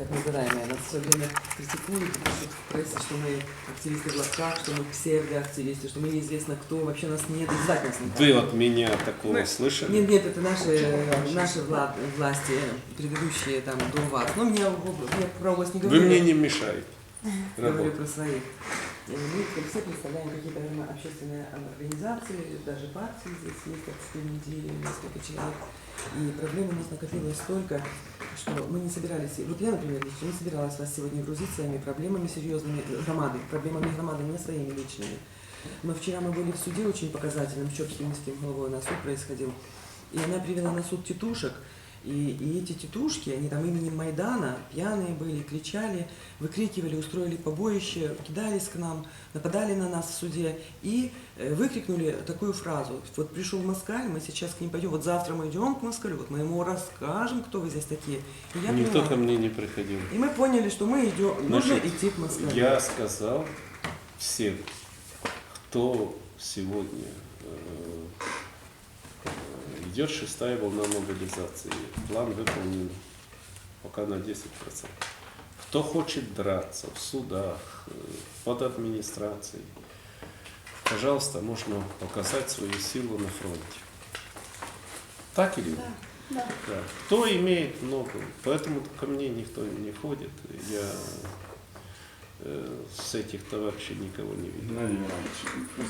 так называемая, нас все время критикуют, пишут в прессе, что мы активисты в лапках, что мы псевдоактивисты, что мы неизвестно кто, вообще нас не обязательно нас не Вы от меня такого Мы- слышали? Нет, нет, это наши, наши вла- власти, предыдущие там до вас. Ну, меня, в об- я про область не Вы говорю. мне не мешаете. Говорю работать. про своих. Мы все представляем какие-то общественные организации, даже партии здесь есть, как впереди несколько человек. И проблем у нас накопилось столько, что мы не собирались, вот я, например, лично не собиралась вас сегодня грузить своими проблемами серьезными, э, громады, проблемами громады, не своими личными. Но вчера мы были в суде очень показательным, в Чопским головой на суд происходил. И она привела на суд тетушек, и, и эти тетушки, они там именем Майдана, пьяные были, кричали, выкрикивали, устроили побоище, кидались к нам, нападали на нас в суде и э, выкрикнули такую фразу. Вот пришел москаль, мы сейчас к ним пойдем, вот завтра мы идем к москалю, вот мы ему расскажем, кто вы здесь такие. И я Никто поняла. ко мне не приходил. И мы поняли, что мы идем, нужно Значит, идти к москалю. Я сказал всем, кто сегодня э, идет шестая волна мобилизации. План выполнен пока на 10%. Кто хочет драться в судах, э, под администрацией, пожалуйста, можно показать свою силу на фронте. Так или нет? Да. Да. Кто имеет много, поэтому ко мне никто не ходит. Я с этих товарищей никого не Іванович,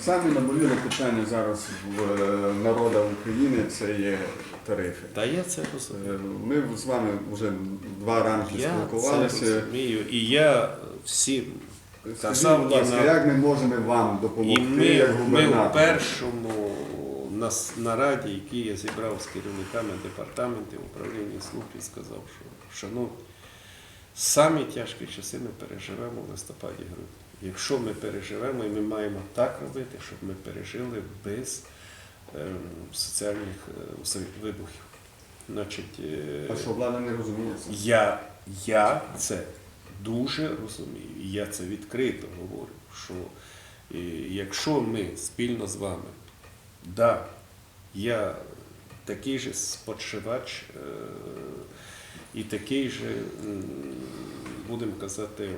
саме наболіле питання зараз в е, народа України це є тарифи. Та я це розумію. Е, Ми з вами вже два ранки Я це спілкувалися. розумію. І я всім казав будь ласка, як ми можемо вам І допомогти ми, як ми в першому нас- нараді, який я зібрав з керівниками департаментів управління служб, і сказав, що шановні, самі тяжкі часи ми переживемо в листопаді-грудні. Якщо ми переживемо, і ми маємо так робити, щоб ми пережили без ем, соціальних е, вибухів. Значить, е, А що влада не розуміє це? я, я це дуже розумію, і я це відкрито говорю, що е, якщо ми спільно з вами, да, я такий же споживач е, і такий же, будемо казати,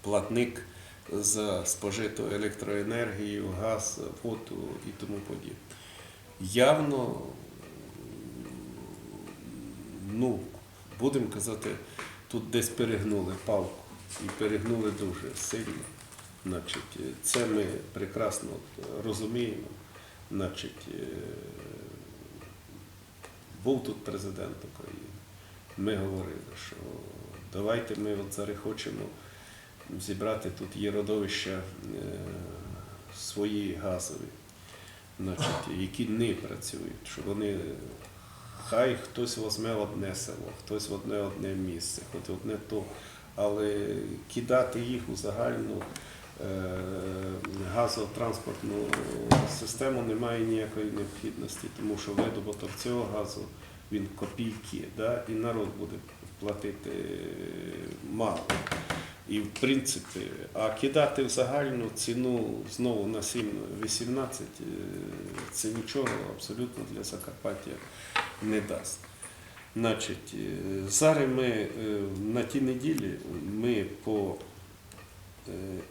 платник за спожиту електроенергію, газ, воду і тому подібне. Явно ну, будемо казати, тут десь перегнули палку і перегнули дуже сильно. Значить, це ми прекрасно розуміємо. Значить, е, був тут президент України. Ми говорили, що давайте ми от зараз хочемо зібрати тут є родовища е, свої газові, значить, які не працюють, що вони Хай хтось візьме одне село, хтось в одне одне місце, хоч одне то, але кидати їх у загальну е, газотранспортну систему немає ніякої необхідності, тому що видобуток цього газу він копійки, да, і народ буде платити мало. І в принципі, а кидати в загальну ціну знову на 7-18 е, це нічого абсолютно для Закарпаття не дасть. Значить, е, зараз ми е, на тій неділі ми по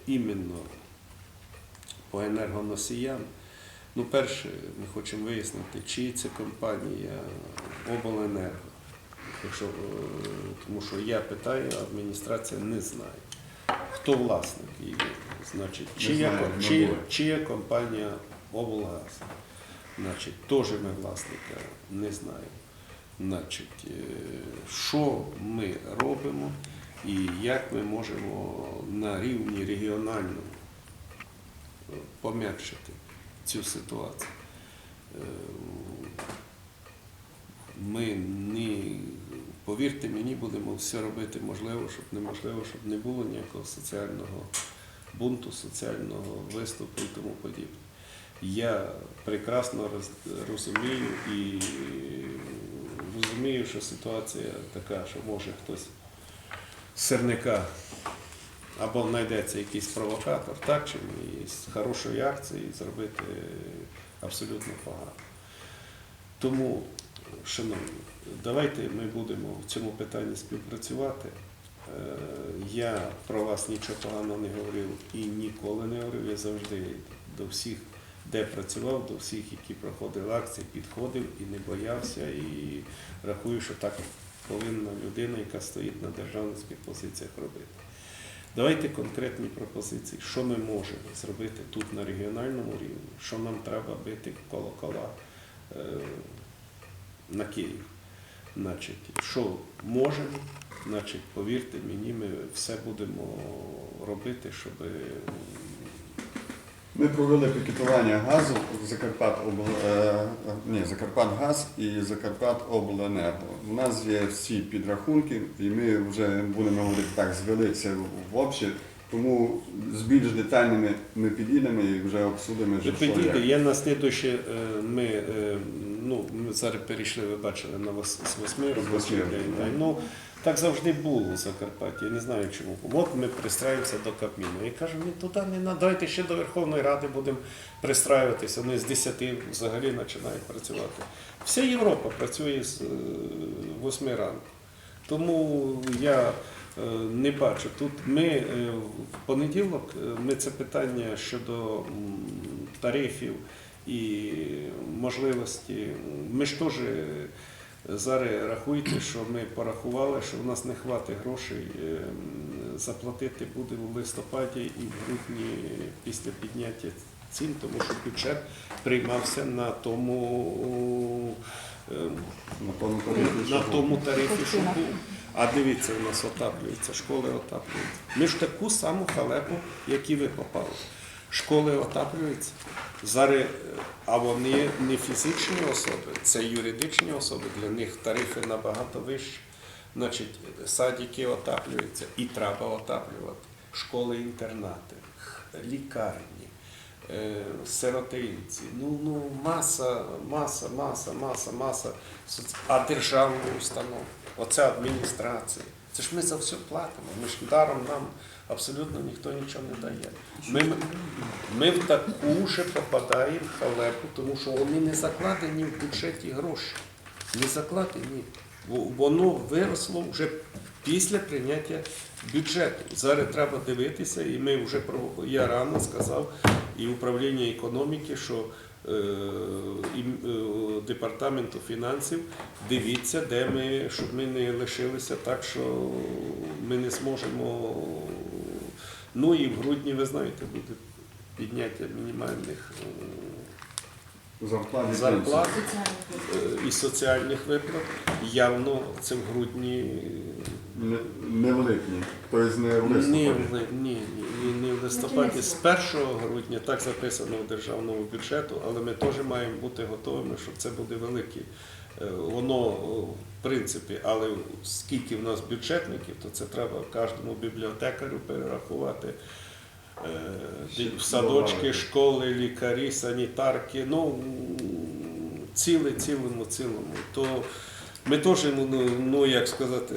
іменно по енергоносіям. Ну, перше, ми хочемо вияснити, чи це компанія Обленерго. Якщо, е, тому що я питаю, а адміністрація не знає. Хто власник її? Значить, чия, чия, чия компанія облгаз. Значить, теж ми власника не знаємо. Значить, е, що ми робимо і як ми можемо на рівні регіональному е, пом'якшити цю ситуацію. Е, Ми не, повірте мені, будемо все робити можливо, щоб неможливо, щоб не було ніякого соціального бунту, соціального виступу і тому подібне. Я прекрасно розумію і розумію, що ситуація така, що може хтось з сирника або знайдеться якийсь провокатор, так, чи ні, з хорошої акції зробити абсолютно погано. Тому шановні, давайте ми будемо в цьому питанні співпрацювати. Е, Я про вас нічого поганого не говорив і ніколи не говорив. Я завжди до всіх, де працював, до всіх, які проходили акції, підходив і не боявся. І рахую, що так повинна людина, яка стоїть на державницьких позиціях робити. Давайте конкретні пропозиції, що ми можемо зробити тут на регіональному рівні, що нам треба бити колокола е, на Київ. Значить, що можемо, значить, повірте мені, ми все будемо робити, щоб Ми провели пікетування газу Закарпат обл... е, ні, Закарпатгаз і Закарпатобленерго. У нас є всі підрахунки, і ми вже будемо говорити так, звели це в общі. Тому з більш детальними ми підійдемо і вже обсудимо. Ви що підійде. як. Я на слідуще, е, ми, е, ну, ми зараз перейшли, ви бачили, на вос- з восьми робочих день. да. Ну, так завжди було в Закарпатті. Я не знаю чому. От ми пристраємося до Кабміну. Я кажу, ні, туди не надо, давайте ще до Верховної Ради будемо пристраюватися. Вони з 10 взагалі починають працювати. Вся Європа працює з 8 ранку. Тому я е, не бачу. Тут ми е, в понеділок е, ми це питання щодо тарифів і можливості. Ми ж теж е, зараз рахуйте, що ми порахували, що в нас не хватить грошей е, заплатити буде в листопаді і в грудні після підняття цін, тому що бюджет приймався на тому. Е, На тому тарифі, на що тому тарифі, що був. А дивіться, у нас отаплюються, школи отаплюються. Ми ж таку саму халепу, як і ви попали. Школи отаплюються. Зараз, е, а вони не фізичні особи, це юридичні особи, для них тарифи набагато вищі. Значить, садики отаплюються і треба отаплювати. Школи-інтернати, лікарні, сиротинці. Ну, ну, маса, маса, маса, маса, маса. А державні установи, оця адміністрація. Це ж ми за все платимо. Ми ж даром нам абсолютно ніхто нічого не дає. Ми, ми в таку же попадаємо в халепу, тому що вони не закладені в бюджеті гроші. Не закладені. Воно виросло вже після прийняття бюджету. Зараз треба дивитися, і ми вже я рано сказав, і управління економіки, що е, і, е, департаменту фінансів дивіться, де ми, щоб ми не лишилися так, що ми не зможемо. Ну і в грудні, ви знаєте, буде підняття мінімальних е, зарплат і зарплат е, і соціальних виплат. Явно це в грудні. Не- Невеликні. Тобто не в Ні, листопаді. ні, ні, ні, не в листопаді. З 1 грудня так записано в державному бюджету, але ми теж маємо бути готовими, що це буде велике. Е, Воно в принципі, але скільки в нас бюджетників, то це треба кожному бібліотекарю перерахувати. Е, Садочки, школи, лікарі, санітарки, ну ціле, цілому, цілому. То ми теж, ну, ну як сказати,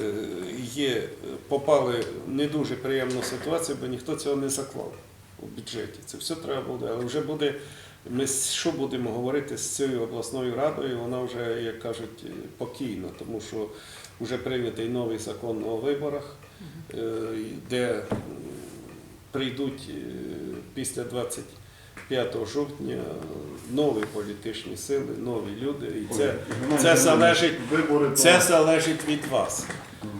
є, попали в не дуже приємну ситуацію, бо ніхто цього не заклав у бюджеті. Це все треба буде, але вже буде. Ми що будемо говорити з цією обласною радою? Вона вже, як кажуть, покійна, тому що вже прийнятий новий закон о виборах, е, де прийдуть е, після 25 жовтня нові політичні сили, нові люди. І це, це залежить це залежить від вас.